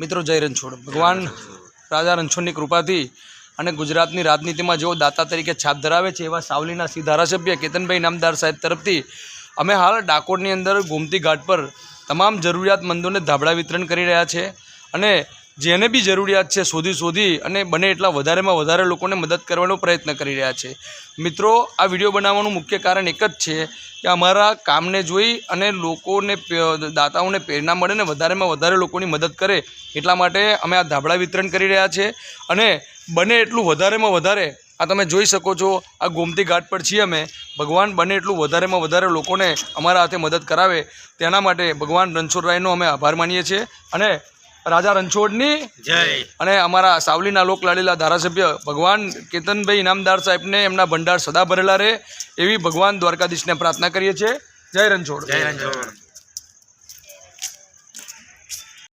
મિત્રો જય રણછોડ. ભગવાન રાજા રણછોડની કૃપાથી અને ગુજરાતની રાજનીતિમાં જેઓ દાતા તરીકે છાપ ધરાવે છે એવા સાવલીના સી ધારાસભ્ય કેતનભાઈ નામદાર સાહેબ તરફથી અમે હાલ ડાકોરની અંદર ગોમતી ઘાટ પર તમામ જરૂરિયાતમંદોને ધાબળા વિતરણ કરી રહ્યા છે અને જેને બી જરૂરિયાત છે શોધી શોધી અને બને એટલા વધારેમાં વધારે લોકોને મદદ કરવાનો પ્રયત્ન કરી રહ્યા છે. મિત્રો, આ વીડિયો બનાવવાનું મુખ્ય કારણ એક જ છે કે અમારા કામને જોઈ અને લોકોને દાતાઓને પ્રેરણા મળે ને વધારેમાં વધારે લોકોની મદદ કરે એટલા માટે અમે આ ધાબળા વિતરણ કરી રહ્યા છે. અને બને એટલું વધારેમાં વધારે, આ તમે જોઈ શકો છો, આ ગોમતી ઘાટ પર છીએ અમે. ભગવાન બને એટલું વધારેમાં વધારે લોકોને અમારા હાથે મદદ કરાવે. તેના માટે ભગવાન રણછોડરાયનો અમે આભાર માનીએ છીએ. અને રાજા રણછોડની. જય. અને અમારા સાવલીના લોક લાડેલા ધારાસભ્ય ભગવાન કેતનભાઈ ઇનામદાર સાહેબને એમના ભંડાર સદા ભરેલા રહે એવી ભગવાન દ્વારકાધીશને પ્રાર્થના કરીએ છીએ. જય રણછોડ. જય રણછોડ.